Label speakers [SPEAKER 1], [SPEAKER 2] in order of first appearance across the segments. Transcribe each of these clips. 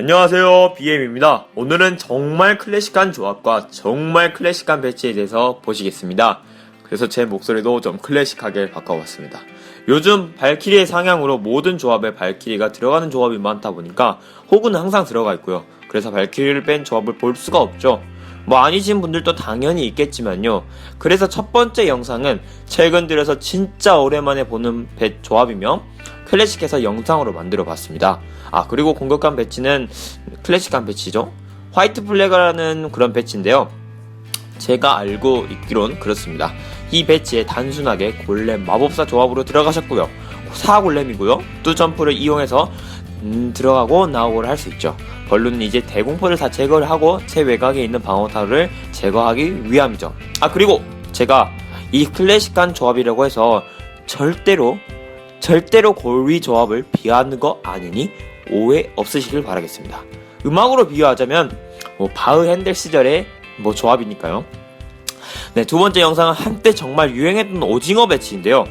[SPEAKER 1] 안녕하세요 BM입니다. 오늘은 정말 클래식한 조합과 정말 클래식한 배치에 대해서 보시겠습니다. 그래서 제 목소리도 좀 클래식하게 바꿔봤습니다. 요즘 발키리의 상향으로 모든 조합에 발키리가 들어가는 조합이 많다 보니까 호구는 항상 들어가 있고요. 그래서 발키리를 뺀 조합을 볼 수가 없죠 뭐 아니신 분들도 당연히 있겠지만요 그래서 첫 번째 영상은 최근 들어서 진짜 오랜만에 보는 배 조합이며 클래식해서 영상으로 만들어 봤습니다. 아, 그리고 공격한 배치는 클래식한 배치죠. 화이트 플래그라는 그런 배치인데요. 제가 알고 있기론 그렇습니다. 이 배치에 단순하게 골렘 마법사 조합으로 들어가셨고요. 4골렘이고요. 또 점프를 이용해서 음, 들어가고 나오고를 할 수 있죠. 벌룬은 이제 대공포를 다 제거를 하고 제 외곽에 있는 방어타를 제거하기 위함이죠. 아 그리고 제가 이 클래식한 조합이라고 해서 절대로 절대로 골위 조합을 비하하는 거 아니니 오해 없으시길 바라겠습니다. 음악으로 비유하자면 뭐 바흐 핸델 시절의 뭐 조합이니까요. 네, 두 번째 영상은 한때 정말 유행했던 오징어 배치인데요.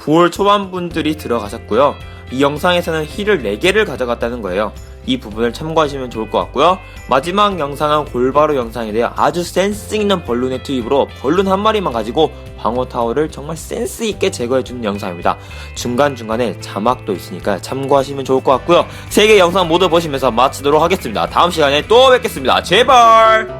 [SPEAKER 1] 9월 초반 분들이 들어가셨고요. 이 영상에서는 힐을 4개를 가져갔다는 거예요. 이 부분을 참고하시면 좋을 것 같고요. 마지막 영상은 골바로 영상인데요. 아주 센스 있는 벌룬의 투입으로 벌룬 한 마리만 가지고 방어 타워를 정말 센스 있게 제거해주는 영상입니다. 중간중간에 자막도 있으니까 참고하시면 좋을 것 같고요. 세 개 영상 모두 보시면서 마치도록 하겠습니다. 다음 시간에 또 뵙겠습니다. 제발!